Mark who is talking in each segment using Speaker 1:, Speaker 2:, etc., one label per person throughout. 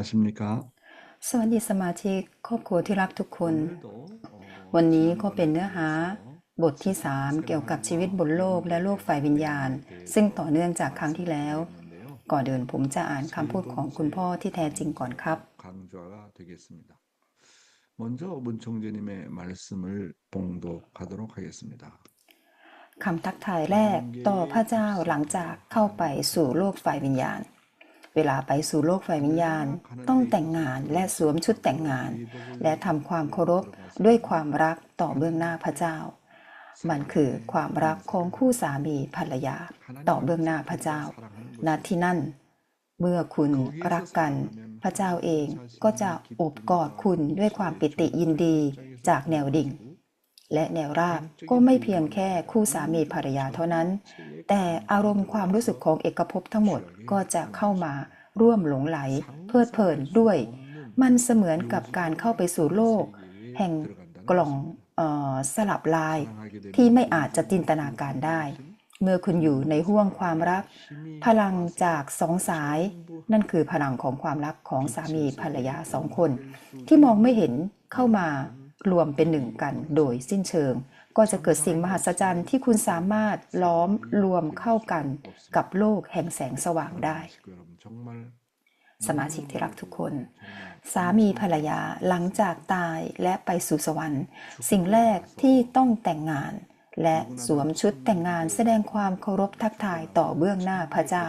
Speaker 1: 안녕하십니까?
Speaker 2: สวัสดีสมาชิกครอบครัวที่รักทุกคน
Speaker 1: 오늘도 어,
Speaker 2: วันนี้ก็เป็นเนื้อหาบทที่ 3 เกี่ยวกับชีวิตบนโลกและโลกฝ่ายวิญญาณ ซึ่งต่อเนื่องจากครั้งที่แล้ว
Speaker 1: 있는데요.
Speaker 2: ก่อนเดินผมจะอ่านคำพูดของคุณพ่อที่แท้จริงก่อนครับ
Speaker 1: 강조가 되겠습니다. 먼저 문총재님의 말씀을 봉독하도록 하겠습니다.
Speaker 2: คำทักทายแรกต่อพระเจ้าหลังจากเข้าไปสู่โลกฝ่ายวิญญาณ เวลาไปสู่โลกฝ่ายวิญญาณ ต้องแต่งงานและสวมชุดแต่งงาน และทำความเคารพด้วยความรักต่อเบื้องหน้าพระเจ้า มันคือความรักของคู่สามีภรรยา ต่อเบื้องหน้าพระเจ้าณที่นั่น เมื่อคุณรักกันพระเจ้าเองก็จะโอบกอดคุณด้วยความปิติยินดีจากแนวดิ่ง และแนวราบก็ไม่เพียงแค่คู่สามีภรรยาเท่านั้น แต่อารมณ์ความรู้สึกของเอกภพทั้งหมดก็จะเข้ามาร่วมหลงไหล เพลิดเพลินด้วย มันเสมือนกับการเข้าไปสู่โลก แห่งกล่องเออสลับลาย ที่ไม่อาจจะจินตนาการได้ เมื่อคุณอยู่ในห่วงความรัก พลังจากสองสาย นั่นคือพลังของความรักของสามีภรรยาสองคน ที่มองไม่เห็นเข้ามา รวมเป็นหนึ่งกันโดยสิ้นเชิง ก็จะเกิดสิ่งมหัศจรรย์ที่คุณสามารถล้อมรวมเข้ากันกับโลกแห่งแสงสว่างได้ สมาชิกที่รักทุกคน สามีภรรยาหลังจากตายและไปสู่สวรรค์ สิ่งแรกที่ต้องแต่งงาน และสวมชุดแต่งงานแสดงความเคารพทักทายต่อเบื้องหน้าพระเจ้า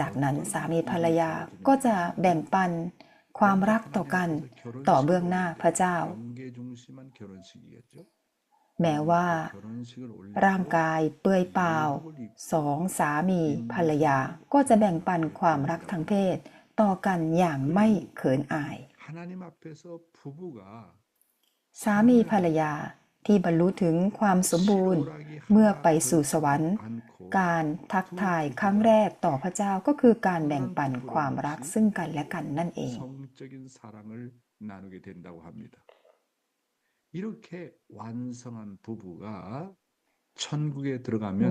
Speaker 2: จากนั้นสามีภรรยาก็จะแบ่งปัน ความรักต่อกัน ต่อเบื้องหน้าพระเจ้า แม้ว่า ร่างกายเปื่อยเปล่าสองสามีภรรยาก็จะแบ่งปันความรักทางเพศ ต่อกันอย่างไม่เขินอาย สามีภรรยา ที่บรรลุถึงความสมบูรณ์ เมื่อไปสู่สวรรค์ การทักทายครั้งแรกต่อพระเจ้าก็คือการแบ่งปันความรักซึ่งกันและกันนั่นเอง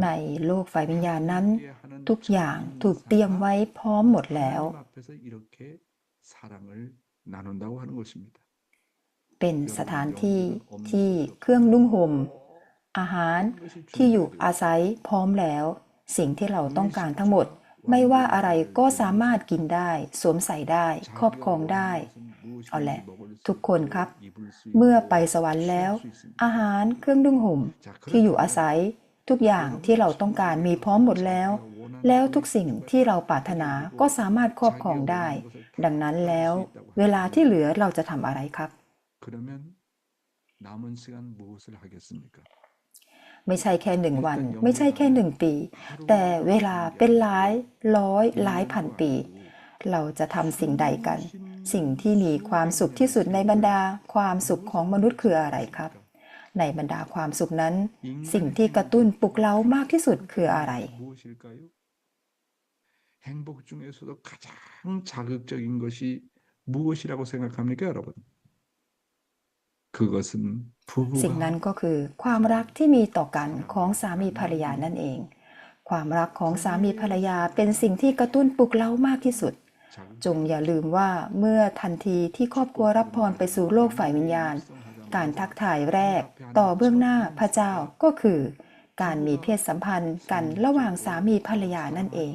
Speaker 2: ในโลกฝ่ายวิญญาณนั้น ทุกอย่างถูกเตรียมไว้พร้อมหมดแล้ว เป็นสถานที่ที่เครื่องนุ่งห่มอาหารที่อยู่อาศัยพร้อมแล้ว สิ่งที่เราต้องการทั้งหมด ไม่ว่าอะไรก็สามารถกินได้ สวมใส่ได้ ครอบครองได้ เอาแหละ ทุกคนครับ เมื่อไปสวรรค์แล้ว อาหารเครื่องนุ่งห่มที่อยู่อาศัย ทุกอย่างที่เราต้องการมีพร้อมหมดแล้ว แล้วทุกสิ่งที่เราปรารถนาก็สามารถครอบครองได้ ดังนั้นแล้ว เวลาที่เหลือเราจะทำอะไรครับ
Speaker 1: 그러면 남은 시간 무엇을 하겠습니까?
Speaker 2: ไม่ใช่แค่หนึ่งวัน ไม่ใช่แค่หนึ่งปี แต่เวลาเป็นหลายร้อยหลายพันปี เราจะทำสิ่งใดกัน สิ่งที่มีความสุขที่สุดในบรรดาความสุขของมนุษย์คืออะไรครับ ในบรรดาความสุขนั้น สิ่งที่กระตุ้นปลุกเร้ามากที่สุดคืออะไร
Speaker 1: 무엇일까요? 행복 중에서도 가장 자극적인 것이 무엇이라고 생각합니까, 여러분? 그것은
Speaker 2: สิ่ง
Speaker 1: 부부가
Speaker 2: นั้นก็คือความรักที่มีต่อกันของสามีภรรยานั่นเอง ความรักของสามีภรรยาเป็นสิ่งที่กระตุ้นปลุกเร้ามากที่สุด
Speaker 1: 자극
Speaker 2: จงอย่าลืมว่าเมื่อทันทีที่ครอบครัวรับพรไปสู่โลกฝ่ายวิญญาณ การทักทายแรกต่อเบื้องหน้าพระเจ้าก็คือ การมีเพศสัมพันธ์กันระหว่างสามีภรรยานั่นเอง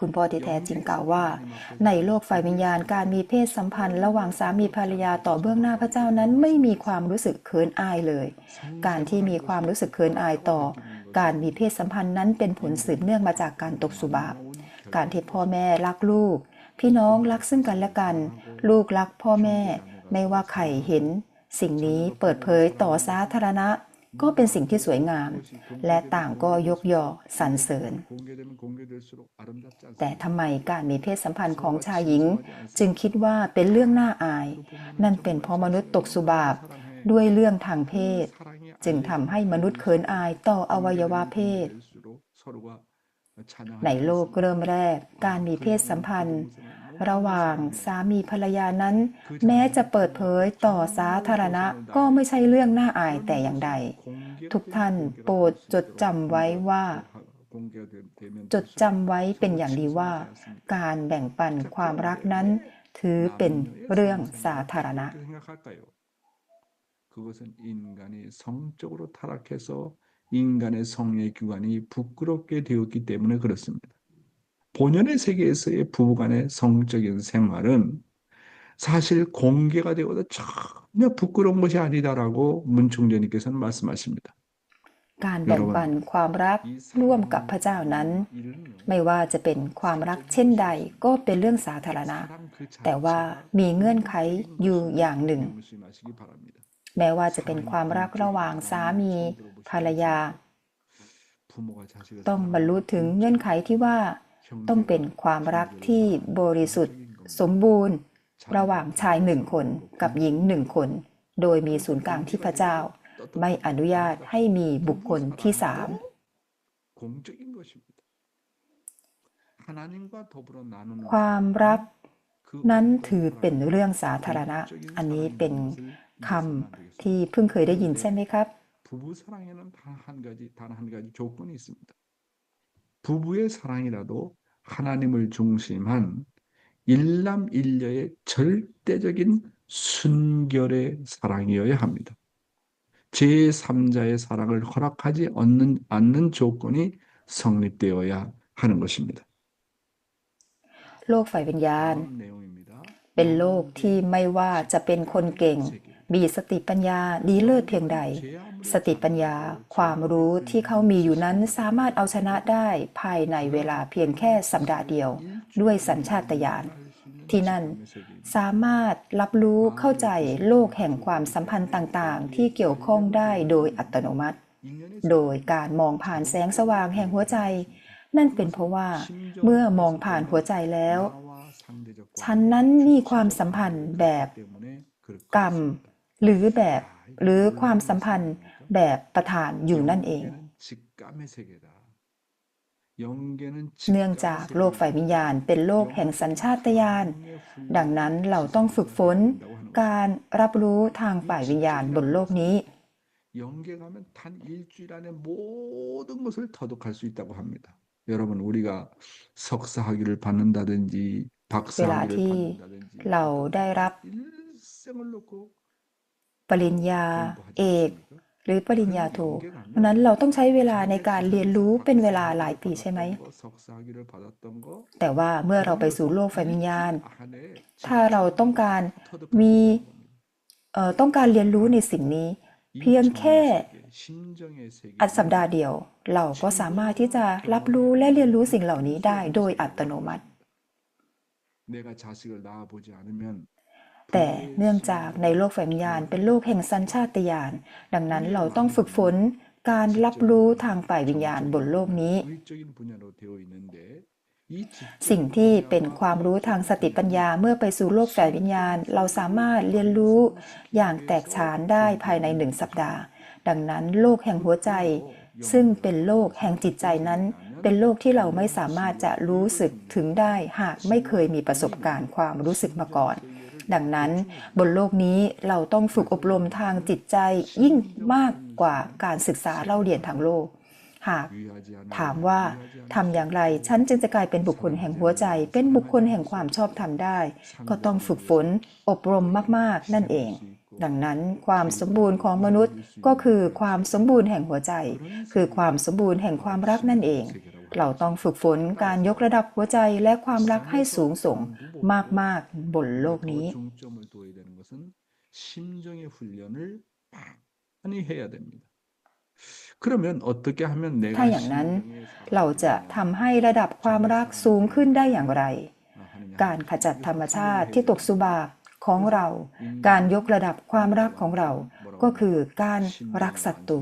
Speaker 2: คุณพ่อที่แท้จริงกล่าวว่า ในโลกฝ่ายวิญญาณการมีเพศสัมพันธ์ ระหว่างสามีภรรยาต่อเบื้องหน้าพระเจ้านั้นไม่มีความรู้สึกเขินอายเลย การที่มีความรู้สึกเขินอายต่อ การมีเพศสัมพันธ์นั้นเป็นผลสืบเนื่องมาจากการตกสุบาปการที่พ่อแม่รักลูก พี่น้องรักซึ่งกันและกัน ลูกรักพ่อแม่ ไม่ว่าใครเห็น สิ่งนี้เปิดเผยต่อสาธารณะ ก็เป็นสิ่งที่สวยงาม และต่างก็ยกยอสรรเสริญ แต่ทำไมการมีเพศสัมพันธ์ของชายหญิง จึงคิดว่าเป็นเรื่องน่าอาย นั่นเป็นเพราะมนุษย์ตกสุบาบด้วยเรื่องทางเพศ จึงทำให้มนุษย์เขินอายต่ออวัยวะเพศ ในโลกเริ่มแรก การมีเพศสัมพันธ์ ระหว่างสามีภรรยานั้น แม้จะเปิดเผยต่อสาธารณะ ก็ไม่ใช่เรื่องน่าอายแต่อย่างใด ทุกท่านโปรดจดจำไว้ว่า
Speaker 1: 공개가 되- 되면
Speaker 2: จดจำไว้เป็นอย่างดีว่า การแบ่งปันความรักนั้น ถือเป็นเรื่องสาธารณะ
Speaker 1: 어떻게 생각할까요? 그것은 인간이 성적으로 타락해서 인간의 성의 기관이 부끄럽게 되었기 때문에 그렇습니다. 본연의 세계에서의 부부간의 성적인 생활은 사실 공개가 되어도 전혀 부끄러운 것이 아니다라고 문총재님께서는 말씀하십니다.
Speaker 2: การแบ่งปันความรัก
Speaker 1: 이
Speaker 2: ร่วม
Speaker 1: 사랑은
Speaker 2: กับพระเจ้านั้น
Speaker 1: 이르는
Speaker 2: ไม่ว่าจะเป็นความรักเช่นใดก็เป็นเรื่องสาธารณะ
Speaker 1: 사랑 그
Speaker 2: แต่ว่า
Speaker 1: 자체가
Speaker 2: มีเงื่อนไขอยู่อย่างหนึ่ง
Speaker 1: 명심하시기 바랍니다.
Speaker 2: แม้ว่าจะเป็นความรักระหว่างสามี ภรรยา
Speaker 1: 부모가 자식을
Speaker 2: ต้องบรรลุถึงเงื่อนไขที่ว่า ต้องเป็นความรักที่บริสุทธิ์ สมบูรณ์ ระหว่างชายหนึ่งคนกับหญิงหนึ่งคน โดยมีศูนย์กลางที่พระเจ้า ไม่อนุญาตให้มีบุคคลที่สามความรักนั้นถือเป็นเรื่องสาธารณะ อันนี้เป็นคำที่เพิ่งเคยได้ยินใช่ไหมครับ
Speaker 1: 부부 사랑에는 단 한 가지 단 한 가지 조건이 있습니다. 부부의 사랑이라도 하나님을 중심한 일남일녀의 절대적인 순결의 사랑이어야 합니다. 제3자의 사랑을 허락하지 않는, 않는 조건이 성립되어야 하는 것입니다.
Speaker 2: โลกฝ่ายวิญญาณ
Speaker 1: 다음 내용입니다.
Speaker 2: เป็นโลกที่ไม่ว่าจะเป็นคนเก่ง มีสติปัญญาดีเลิศเพียงใด สติปัญญาความรู้ที่เขามีอยู่นั้นสามารถเอาชนะได้ภายในเวลาเพียงแค่สัปดาห์เดียว ด้วยสัญชาตญาณที่นั่นสามารถรับรู้เข้าใจโลกแห่งความสัมพันธ์ต่างๆ ที่เกี่ยวข้องได้โดยอัตโนมัติ โดยการมองผ่านแสงสว่างแห่งหัวใจ นั่นเป็นเพราะว่า เมื่อมองผ่านหัวใจแล้ว ฉันนั้นมีความสัมพันธ์แบบกรรม หรือแบบหรือความสัมพันธ์แบบประธานอยู่นั่นเอง เนื่องจากโลกฝ่ายวิญญาณเป็นโลกแห่งสัญชาตญาณ ดังนั้นเราต้องฝึกฝน การรับรู้ทางฝ่ายวิญญาณบนโลกนี้
Speaker 1: 영계가면 단 일주일 안에 모든 것을 터득할 수 있다고 합니다. 여러분 우리가 석사 학위를 받는다든지 박사 학위를
Speaker 2: 이
Speaker 1: 받는다든지
Speaker 2: เราได้รับ
Speaker 1: 일생을 놓고
Speaker 2: ปริญญา เอก หรือปริญญาโทนั้นเราต้องใช้เวลาในการเรียนรู้เป็นเวลาหลายปีใช่ไหม แต่ว่าเมื่อเราไปสู่โลกไฟวิญญาณ ถ้าเราต้องการมีต้องการเรียนรู้ในสิ่งนี้ เพียงแค่อัดสัปดาห์เดียว เราก็สามารถที่จะรับรู้และเรียนรู้สิ่งเหล่านี้ได้โดยอัตโนมัติ แต่เนื่องจากในโลกฝ่ายวิญญาณเป็นโลกแห่งสัญชาตญาณดังนั้นเราต้องฝึกฝนการรับรู้ทางฝ่ายวิญญาณบนโลกนี้ สิ่งที่เป็นความรู้ทางสติปัญญาเมื่อไปสู่โลกฝ่ายวิญญาณ เราสามารถเรียนรู้อย่างแตกฉานได้ภายในหนึ่งสัปดาห์ ดังนั้นโลกแห่งหัวใจ ซึ่งเป็นโลกแห่งจิตใจนั้น เป็นโลกที่เราไม่สามารถจะรู้สึกถึงได้หากไม่เคยมีประสบการณ์ความรู้สึกมาก่อน ดังนั้นบนโลกนี้เราต้องฝึกอบรมทางจิตใจยิ่งมากกว่าการศึกษาเล่าเรียนทางโลก หากถามว่าทำอย่างไร ฉันจึงจะกลายเป็นบุคคลแห่งหัวใจ เป็นบุคคลแห่งความชอบธรรมได้ ก็ต้องฝึกฝนอบรมมากๆ นั่นเองดังนั้นความสมบูรณ์ของมนุษย์ก็คือความสมบูรณ์แห่งหัวใจ คือความสมบูรณ์แห่งความรักนั่นเอง เราต้องฝึกฝนการยกระดับหัวใจและความรักให้สูงส่งมาก ๆ บนโลกนี้ถ้าอย่างนั้น เราจะทำให้ระดับความรักสูงขึ้นได้อย่างไร การขจัดธรรมชาติที่ตกสุบาของเรา การยกระดับความรักของเรา ก็คือการรักศัตรู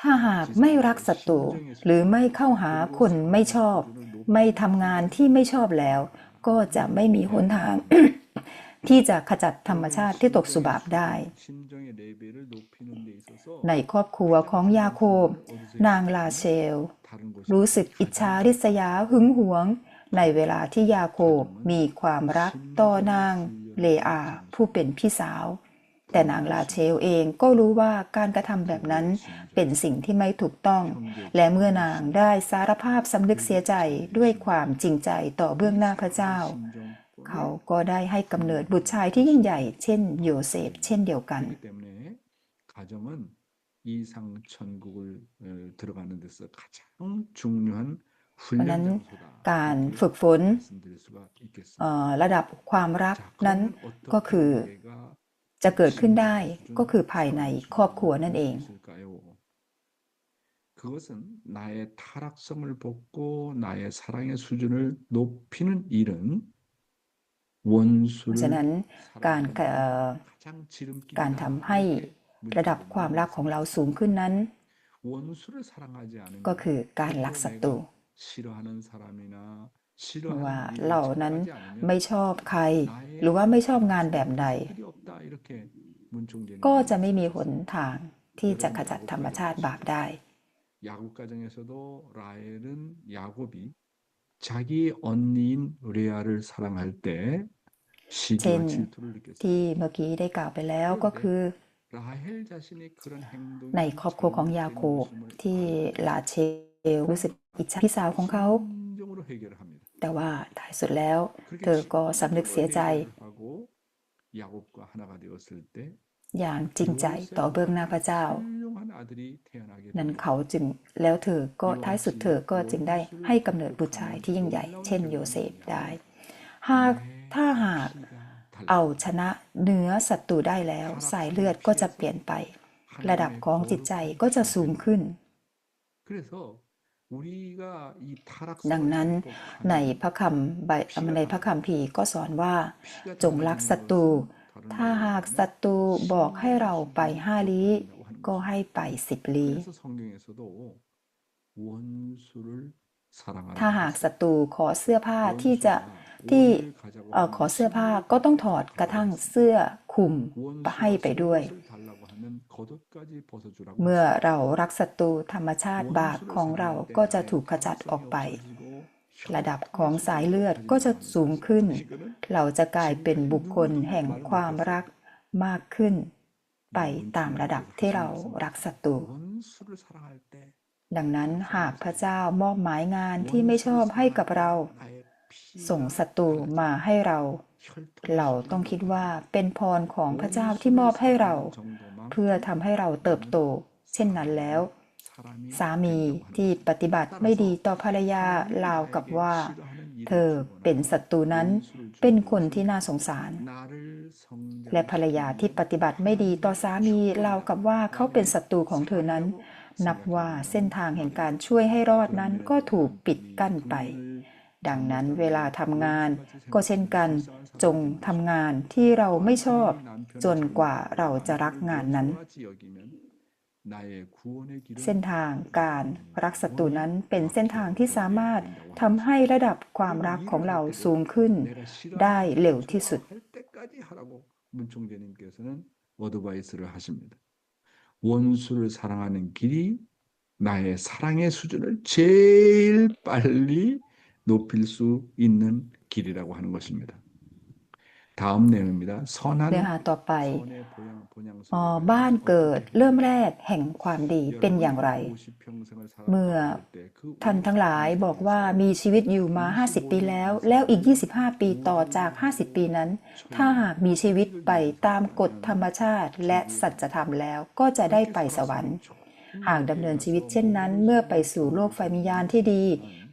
Speaker 2: ถ้าหากไม่รักศัตรูหรือไม่เข้าหาคนไม่ชอบ ไม่ทำงานที่ไม่ชอบแล้ว ก็จะไม่มีหนทาง ที่จะขจัดธรรมชาติที่ตกสุบาบได้ ในครอบครัวของยาโคบ นางลาเชล รู้สึกอิจฉาริษยาหึงหวง ในเวลาที่ยาโคบมีความรักต่อนางเลอาผู้เป็นพี่สาว แต่นางลาเชลเองก็รู้ว่าการกระทำแบบนั้นเป็นสิ่งที่ไม่ถูกต้อง และเมื่อนางได้สารภาพสำนึกเสียใจด้วยความจริงใจต่อเบื้องหน้าพระเจ้า เขาก็ได้ให้กำเนิดบุตรชายที่ยิ่งใหญ่ เช่นโยเซฟเช่นเดียวกันเพราะนั้นการฝึกฝนระดับความรักนั้นก็คือ จะเกิดขึ้นได้
Speaker 1: 신앙의
Speaker 2: ก็คือ
Speaker 1: 수준을
Speaker 2: ภายใน
Speaker 1: 높일 수
Speaker 2: ครอบครัวนั่นเอง
Speaker 1: 있는 것일까요? 그것은 나의 타락성을 벗고 나의 사랑의 수준을 높이는 일은
Speaker 2: เพราะ
Speaker 1: 원수를
Speaker 2: ฉะนั้นการเอ่อ
Speaker 1: 가장 지름길이다.
Speaker 2: การทำให้ระดับความรักของเราสูงขึ้นนั้น
Speaker 1: 원수를 사랑하지 않으면
Speaker 2: ก็คือการรักศัตรู
Speaker 1: 싫어하는 사람이나
Speaker 2: ว่าเหล่านั้นไม่ชอบใคร หรือว่าไม่ชอบงานแบบใด ก็จะไม่มีหนทางที่จะขจัดธรรมชาติบาปได้
Speaker 1: เช่น
Speaker 2: ที่เมื่อกี้ได้กล่าวไปแล้วก็คือ ในครอบครัวของยาโคบที่ลาเชลรู้สิจาพี่สาวของเขา แต่ว่าท้ายสุดแล้ว เธอก็สำนึกเสียใจ อย่างจริงใจต่อเบื้องหน้าพระเจ้า นั้นเขาจึงแล้วเธอก็ท้ายสุดเธอก็จึงได้ให้กำเนิดบุตรชายที่ยิ่งใหญ่ เช่นโยเซฟได้หากถ้าหากเอาชนะเนื้อศัตรูได้แล้ว สายเลือดก็จะเปลี่ยนไป ระดับของจิตใจก็จะสูงขึ้น ดังนั้นในพระคำในพระคำผีก็สอนว่า จงรักศัตรู ถ้าหากศัตรูบอกให้เราไปห้าลี้ก็ให้ไปสิบลี้ถ้าหากศัตรูขอเสื้อผ้าที่จะที่ขอเสื้อผ้าก็ต้องถอดกระทั่งเสื้อคลุมให้ไปด้วย เมื่อเรารักศัตรูธรรมชาติบาปของเราก็จะถูกขจัดออกไป ระดับของสายเลือดก็จะสูงขึ้น เราจะกลายเป็นบุคคลแห่งความรักมากขึ้น ไปตามระดับที่เรารักศัตรูดังนั้นหากพระเจ้ามอบหมายงานที่ไม่ชอบให้กับเรา ส่งศัตรูมาให้เรา เราต้องคิดว่าเป็นพรของพระเจ้าที่มอบให้เรา เพื่อทำให้เราเติบโต เช่นนั้นแล้ว สามีที่ปฏิบัติไม่ดีต่อภรรยาราวกับว่า เธอเป็นศัตรูนั้นเป็นคนที่น่าสงสาร และภรรยาที่ปฏิบัติไม่ดีต่อสามีราวกับว่าเขาเป็นศัตรูของเธอนั้น นับว่าเส้นทางแห่งการช่วยให้รอดนั้นก็ถูกปิดกั้นไป ดังนั้นเวลาทำงาน ก็เช่นกัน จงทำงานที่เราไม่ชอบ จนกว่าเราจะรักงานนั้น เส้นทางการรักศัตรูนั้นเป็นเส้นทางที่สามารถทำให้ระดับความรักของเราสูงขึ้น ได้เร็วที่สุด
Speaker 1: 할 때까지 하라고 문총재님께서는 어드바이스를 하십니다. 원수를 사랑하는 길이 나의 사랑의 수준을 제일 빨리 높일 수 있는 길이라고 하는 것입니다. 다음 내용입니다.
Speaker 2: เนื้อ
Speaker 1: 선한
Speaker 2: หาต่อไป
Speaker 1: 선의 보양, 보양소가
Speaker 2: อ๋อบ้านเกิดเริ่มแรกแห่งความดีเป็นอย่างไร
Speaker 1: 50평생을
Speaker 2: เมื่อ
Speaker 1: 살아갈 때 그
Speaker 2: ท่านทั้งหลายบอกว่ามีชีวิตอยู่มา 50 ปีแล้ว แล้วอีก 25 ปีต่อจาก 50 ปีนั้น ถ้าหากมีชีวิตไปตามกฎธรรมชาติและสัจธรรมแล้วก็จะได้ไปสวรรค์ หากดำเนินชีวิตเช่นนั้น เมื่อไปสู่โลกไฟวิญญาณที่ดี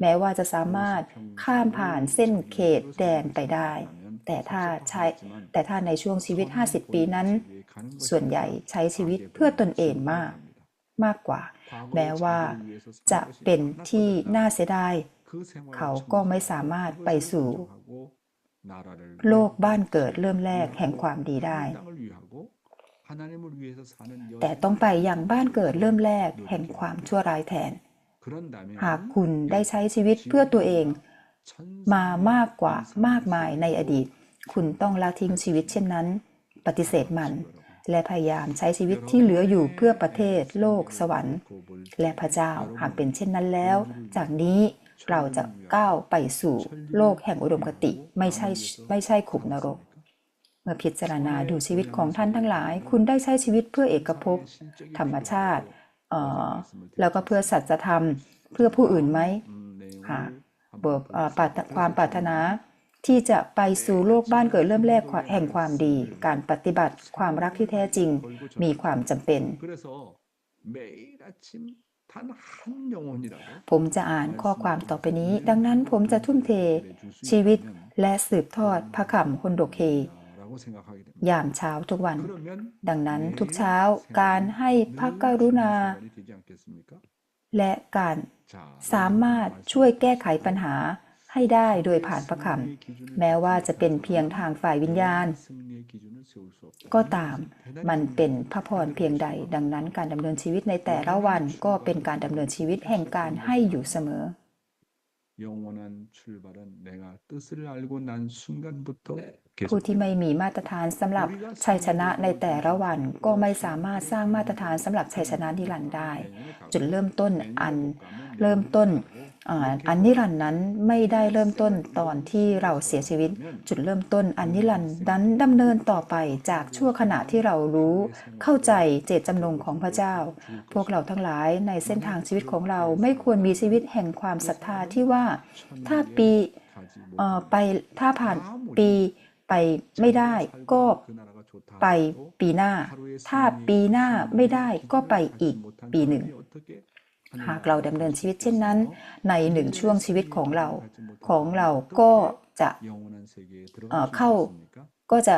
Speaker 2: แม้ว่าจะสามารถข้ามผ่านเส้นเขตแดนไปได้ แต่ถ้าใช้แต่ถ้าในช่วงชีวิต 50 ปีนั้น ส่วนใหญ่ใช้ชีวิตเพื่อตนเองมาก มากกว่า แม้ว่าจะเป็นที่น่าเสียดายเขาก็ไม่สามารถไปสู่โลกบ้านเกิดเริ่มแรกแห่งความดีได้ แต่ต้องไปอย่างบ้านเกิดเริ่มแรกแห่งความชั่วร้ายแทน หากคุณได้ใช้ชีวิตเพื่อตัวเอง มามากกว่ามากมายในอดีต คุณต้องละทิ้งชีวิตเช่นนั้น ปฏิเสธมัน และพยายามใช้ชีวิตที่เหลืออยู่เพื่อประเทศ โลก สวรรค์ และพระเจ้าหากเป็นเช่นนั้นแล้ว จากนี้เราจะก้าวไปสู่โลกแห่งอุดมคติไม่ใช่ไม่ใช่ขุมนรก เมื่อพิจารณาดูชีวิตของท่านทั้งหลาย คุณได้ใช้ชีวิตเพื่อเอกภพธรรมชาติเอ่อ แล้วก็เพื่อสัจธรรม เพื่อผู้อื่นไหมค่ะบวความปรารถนาที่จะไปสู่โลกบ้านเกิดเริ่มแรกแห่งความดี การปฏิบัติความรักที่แท้จริงมีความจำเป็น ผมจะอ่านข้อความต่อไปนี้ ดังนั้นผมจะทุ่มเทชีวิตและสืบทอดพระคำคนโดเค ยามเช้าทุกวัน ดังนั้นทุกเช้าการให้พระกรุณา และการสามารถช่วยแก้ไขปัญหาให้ได้โดยผ่านพระคำแม้ว่าจะเป็นเพียงทางฝ่ายวิญญาณ ก็ตามมันเป็นพระพรเพียงใด ดังนั้นการดำเนินชีวิตในแต่ละวันก็เป็นการดำเนินชีวิตแห่งการให้อยู่เสมอ
Speaker 1: 영원한 출발은 내가 뜻을 알고 난 순간부터
Speaker 2: ผู้
Speaker 1: 계속
Speaker 2: ที่ไม่มีมาตรฐานสำหรับชัยชนะในแต่ละวัน ก็ไม่สามารถสร้างมาตรฐานสำหรับชัยชนะนิรันดร์ได้ จุดเริ่มต้นอันเริ่มต้น อ่าอันนิรันดร์นั้นไม่ได้เริ่มต้นตอนที่เราเสียชีวิต จุดเริ่มต้นอันนิรันดร์นั้นดำเนินต่อไปจากชั่วขณะที่เรารู้ เข้าใจเจตจำนงของพระเจ้า พวกเราทั้งหลายในเส้นทางชีวิตของเราไม่ควรมีชีวิตแห่งความศรัทธาที่ว่าถ้าปีเอ่อไปถ้าผ่านปีไปไม่ได้ก็ไปปีหน้า ถ้าปีหน้าไม่ได้ก็ไปอีกปีหนึ่ง หากเราดำเนินชีวิตเช่นนั้น ในหนึ่งช่วงชีวิตของเราของเราก็จะเอ่อเข้า ก็จะ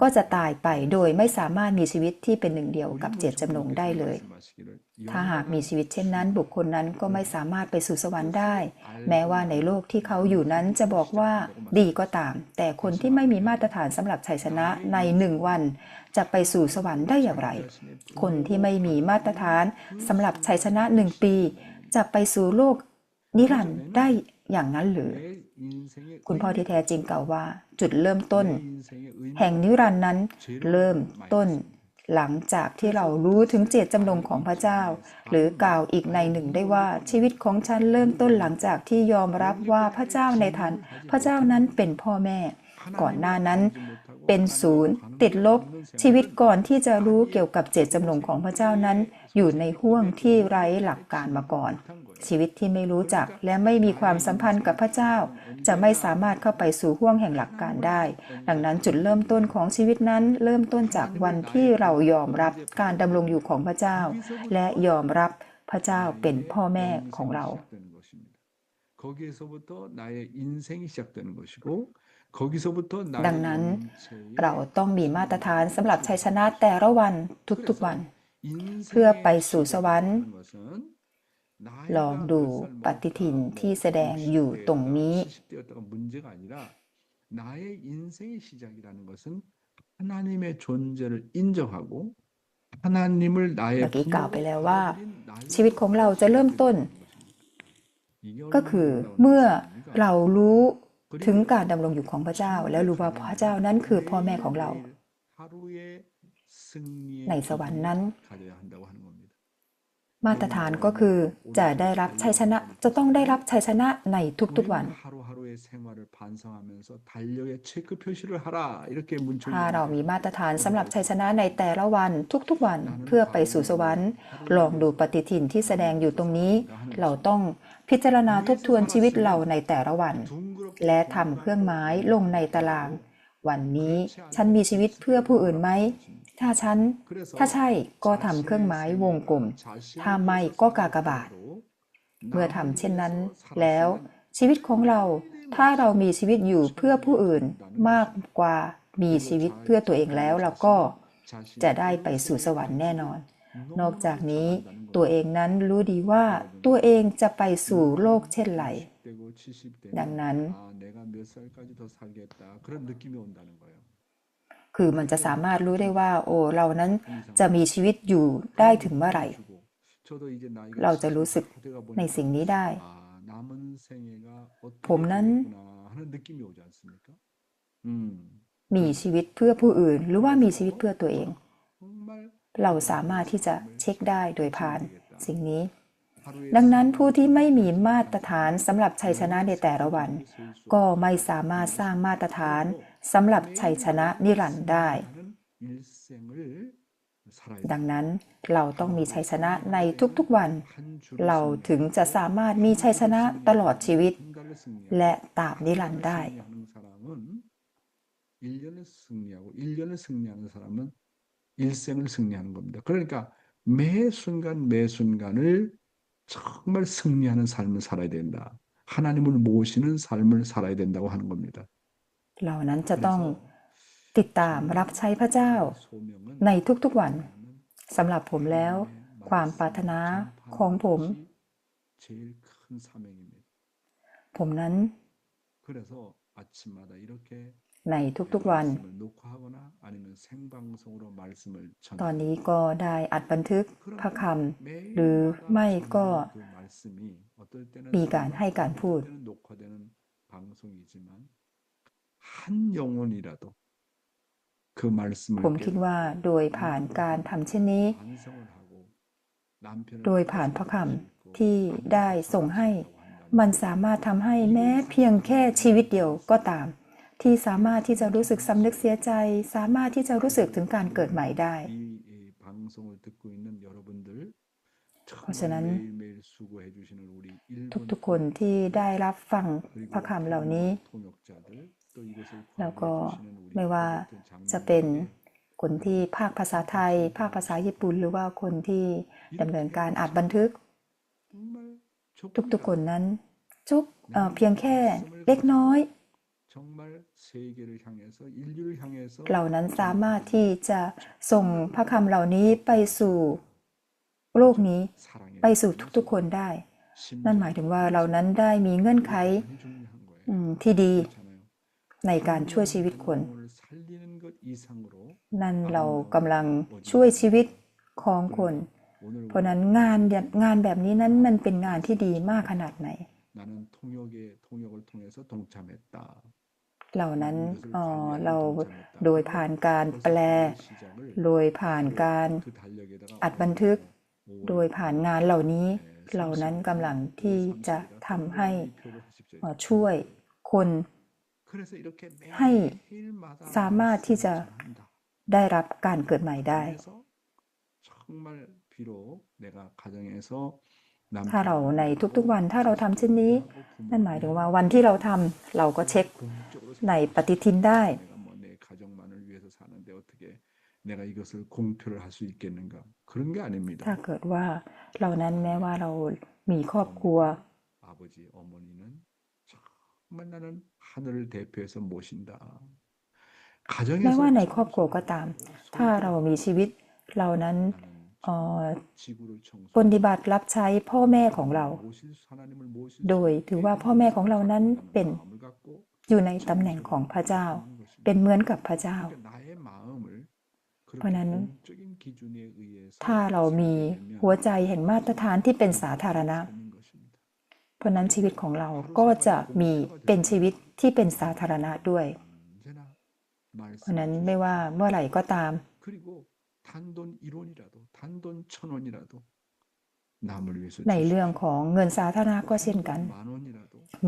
Speaker 2: ก็จะตายไปโดยไม่สามารถมีชีวิตที่เป็นหนึ่งเดียวกับเจตจำนงได้เลย ถ้าหากมีชีวิตเช่นนั้น บุคคลนั้นก็ไม่สามารถไปสู่สวรรค์ได้ แม้ว่าในโลกที่เขาอยู่นั้นจะบอกว่าดีก็ตาม แต่คนที่ไม่มีมาตรฐานสำหรับชัยชนะในหนึ่งวัน จะไปสู่สวรรค์ได้อย่างไร คนที่ไม่มีมาตรฐานสำหรับชัยชนะหนึ่งปี จะไปสู่โลกนิรันดร์ได้ อย่างนั้นหรือ คุณพ่อที่แท้จริงกล่าวว่า จุดเริ่มต้น แห่งนิรันดร์นั้น เริ่มต้น หลังจากที่เรารู้ถึงเจตจำนงของพระเจ้า หรือกล่าวอีกในหนึ่งได้ว่าชีวิตของฉันเริ่มต้นหลังจากที่ยอมรับว่าพระเจ้าในทัน พระเจ้านั้นเป็นพ่อแม่ ก่อนหน้านั้น เป็นศูนย์ติดลบ ชีวิตก่อนที่จะรู้เกี่ยวกับเจตจำนงของพระเจ้านั้น อยู่ในห่วงที่ไร้หลักการมาก่อน ชีวิตที่ไม่รู้จักและไม่มีความสัมพันธ์กับพระเจ้า จะไม่สามารถเข้าไปสู่ห่วงแห่งหลักการได้ ดังนั้นจุดเริ่มต้นของชีวิตนั้น เริ่มต้นจากวันที่เรายอมรับการดำรงอยู่ของพระเจ้า และยอมรับพระเจ้าเป็นพ่อแม่ของเรา
Speaker 1: 거기에서부터 나의 인생이 시작되는 것이고 거기서부터
Speaker 2: ดัง
Speaker 1: 나의
Speaker 2: นั้น
Speaker 1: 영체의
Speaker 2: เราต้องมีมาตรฐานสำหรับชัยชนะแต่ละวันทุกๆวัน
Speaker 1: 인생의
Speaker 2: เพื่อไปสู่สวรรค์
Speaker 1: 시작이라는 것은 나이가
Speaker 2: ลองดู
Speaker 1: 몇 살,
Speaker 2: ปฏิทินที่แสดงอยู่ตรงนี้
Speaker 1: 70대였다가 문제가 아니라 나의 인생의 시작이라는 것은 하나님의 존재를 인정하고 하나님을 나의
Speaker 2: เมื่อกี้กล่าวไปแล้วว่า
Speaker 1: 부모가 되어버린 나이가
Speaker 2: ชีวิตของเราจะเริ่มต้น
Speaker 1: 이게
Speaker 2: ก็คือ
Speaker 1: 얼마나
Speaker 2: เมื่อ
Speaker 1: 어렵습니까?
Speaker 2: เรารู้ ถึงการดำรงอยู่ของพระเจ้า และรู้ว่าพระเจ้านั้นคือพ่อแม่ของเรา ในสวรรค์นั้น มาตรฐานก็คือจะได้รับชัยชนะจะต้องได้รับชัยชนะในทุกๆวัน ถ้าเรามีมาตรฐานสำหรับชัยชนะในแต่ละวันทุกๆวันเพื่อไปสู่สวรรค์ ลองดูปฏิทินที่แสดงอยู่ตรงนี้ เราต้องพิจารณาทบทวนชีวิตเราในแต่ละวัน และทำเครื่องหมายลงในตาราง วันนี้ฉันมีชีวิตเพื่อผู้อื่นไหม ถ้าฉัน ถ้าใช่ก็ทำเครื่องหมายวงกลม ถ้าไม่ก็กากบาท เมื่อทำเช่นนั้น แล้วชีวิตของเรา ถ้าเรามีชีวิตอยู่เพื่อผู้อื่นมากกว่ามีชีวิตเพื่อตัวเองแล้วเราก็จะได้ไปสู่สวรรค์แน่นอน นอกจากนี้ตัวเองนั้นรู้ดีว่าตัวเองจะไปสู่โลกเช่นไรดังนั้น คือมันจะสามารถรู้ได้ว่า โอ้เรานั้นจะมีชีวิตอยู่ได้ถึงเมื่อไหร่ เราจะรู้สึกในสิ่งนี้ได้
Speaker 1: ผมนั้น
Speaker 2: มีชีวิตเพื่อผู้อื่น หรือว่ามีชีวิตเพื่อตัวเอง เราสามารถที่จะเช็คได้โดยผ่านสิ่งนี้ ดังนั้นผู้ที่ไม่มีมาตรฐานสำหรับชัยชนะในแต่ละวัน ก็ไม่สามารถสร้างมาตรฐาน สำหรับชัยชนะนิรันดร์ได้ ดังนั้นเราต้องมีชัยชนะในทุกๆวัน เราถึงจะสามารถมีชัยชนะตลอดชีวิต และตราบนิรันดร์ได้
Speaker 1: 1년을 승리하고 1년을 승리하는 사람은 일생을 승리하는 겁니다. 그러니까 매 순간 매 순간을 정말 승리하는 삶을 살아야 된다. 하나님을 모시는 삶을 살아야 된다고 하는 겁니다.
Speaker 2: เหล่านั้นจะต้องติดตามรับใช้พระเจ้าในทุกๆวันสำหรับผมแล้ว ความปรารถนาของผม ผมนั้น ในทุกๆวัน ตอนนี้ก็ได้อัดบันทึกพระคำหรือไม่ก็มีการให้การพูด ผมคิดว่าโดยผ่านการทำเช่นนี้ โดยผ่านพระคำที่ได้ส่งให้ มันสามารถทำให้แม้เพียงแค่ชีวิตเดียวก็ตาม ที่สามารถที่จะรู้สึกสำนึกเสียใจ สามารถที่จะรู้สึกถึงการเกิดใหม่ได้
Speaker 1: เพราะฉะนั้น
Speaker 2: ทุกๆคนที่ได้รับฟังพระคำเหล่านี้ แล้วก็ไม่ว่าจะเป็นคนที่ภาคภาษาไทย ภาคภาษาญี่ปุ่น หรือว่าคนที่ดำเนินการอ่านบันทึก ทุกๆคนนั้นจุกเพียงแค่เล็กน้อย เหล่านั้นสามารถที่จะส่งพระคำเหล่านี้ไปสู่โลกนี้ไปสู่ทุกๆคนได้ นั่นหมายถึงว่าเหล่านั้นได้มีเงื่อนไขที่ดี ในการช่วยชีวิตคน นั่นเรากำลังช่วยชีวิตของคน เพราะนั้นงานงานแบบนี้นั้นมันเป็นงานที่ดีมากขนาดไหนเหล่านั้นเราโดยผ่านการแปล โดยผ่านการอัดบันทึก โดยผ่านงานเหล่านี้ เหล่านั้นกำลังที่จะทำให้ช่วยคน ให้สามารถที่จะได้รับการเกิดใหม่ได้ ถ้าเราในทุกๆวันถ้าเราทำเช่นนี้ นั่นหมายถึงว่าวันที่เราทำเราก็เช็คในปฏิทินได้ ถ้าเกิดว่าเรานั้นแม้ว่าเรามีครอบครัว
Speaker 1: 아버지 어머니는 정말 나는 하늘을 대표해서 모신다.
Speaker 2: แม้
Speaker 1: 가정에서
Speaker 2: ว่าในครอบครัวก็ตาม ถ้าเรามีชีวิตเรานั้น
Speaker 1: 나는
Speaker 2: เอ่อ
Speaker 1: 지구를 청소
Speaker 2: ปฏิบัติรับใช้พ่อแม่ของเรา
Speaker 1: 모실 수- 하나님을 모실 수
Speaker 2: โดยถือว่าพ่อแม่ของเรานั้นเป็น
Speaker 1: 마음을 갖고
Speaker 2: อยู่ในตำแหน่งของพระเจ้า
Speaker 1: 사는 것입니다.
Speaker 2: เป็นเหมือนกับพระเจ้า
Speaker 1: 그러니까 나의 마음을 그렇게
Speaker 2: 그러나는
Speaker 1: 공적인 기준에 의해서
Speaker 2: ถ้าเรามีหัวใจแห่งมาตรฐานที่เป็นสาธารณะ
Speaker 1: 사는 것입니다.
Speaker 2: เพ ราะนั้นชีวิตของเราก็จะมีเป็นชีวิตที่เป็นสาธารณะด้วย เพราะนั้นไม่ว่าเมื่อไหร่ก็ตามในเรื่องของเงินสาธารณะก็เช่นกัน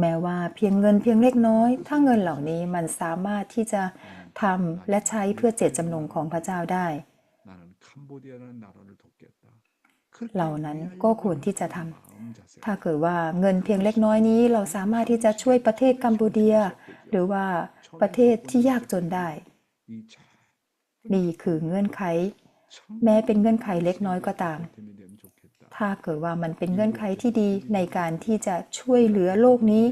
Speaker 2: แม้ว่าเพียงเงินเพียงเล็กน้อย ถ้าเงินเหล่านี้มันสามารถที่จะทำและใช้เพื่อเจตจำนงของพระเจ้าได้ เหล่านั้นก็ควรที่จะทำถ้าเกิดว่าเงินเพียงเล็กน้อยนี้ เราสามารถที่จะช่วยประเทศกัมพูเดีย หรือว่าประเทศที่ยากจนได้ นี่คือเงื่อนไข แม้เป็นเงื่อนไขเล็กน้อยก็ตาม ถ้าเกิดว่ามันเป็นเงื่อนไขที่ดีในการที่จะช่วยเหลือโลกนี้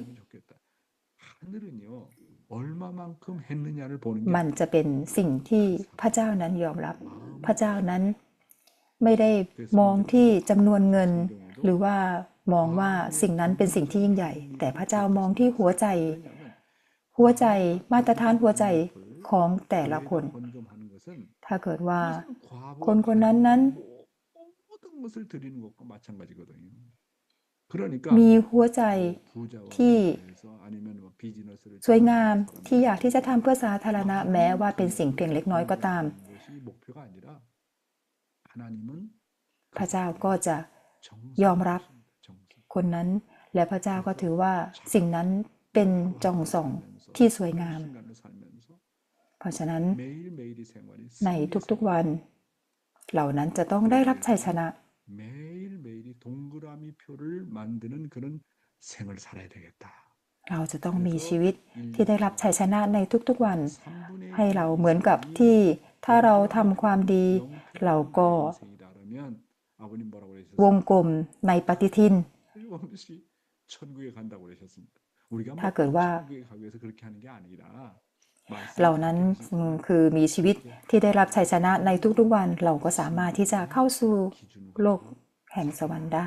Speaker 2: มันจะเป็นสิ่งที่พระเจ้านั้นยอมรับ พระเจ้านั้น ไม่ได้มองที่จำนวนเงิน หรือว่ามองว่าสิ่งนั้นเป็นสิ่งที่ยิ่งใหญ่ แต่พระเจ้ามองที่หัวใจ หัวใจมาตรฐานหัวใจของแต่ละคน ถ้าเกิดว่า คนคนนั้นนั้นมีหัวใจ
Speaker 1: ที่
Speaker 2: สวยงามที่อยากที่จะทำเพื่อสาธารณะแม้ว่าเป็นสิ่งเพียงเล็กน้อยก็ตาม พระเจ้าก็จะยอมรับคนนั้น และพระเจ้าก็ถือว่าสิ่งนั้นเป็นจองสองที่สวยงาม เพราะฉะนั้นในทุกๆวัน เหล่านั้นจะต้องได้รับชัยชนะ เราจะต้องมีชีวิตที่ได้รับชัยชนะในทุกๆวัน ให้เราเหมือนกับที่ ถ้าเราทำความดี เราก็วงกลมในปฏิทิน ถ้าเกิดว่า เหล่านั้นคือมีชีวิตที่ได้รับชัยชนะในทุกๆวัน เราก็สามารถที่จะเข้าสู่โลกแห่งสวรรค์ได้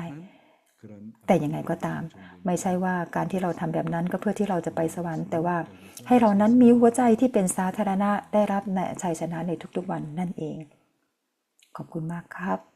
Speaker 2: แต่ยังไงก็ตาม ไม่ใช่ว่าการที่เราทำแบบนั้นก็เพื่อที่เราจะไปสวรรค์ แต่ว่าให้เรานั้นมีหัวใจที่เป็นสาธารณะได้รับในชัยชนะในทุกๆวันนั่นเอง ขอบคุณมากครับ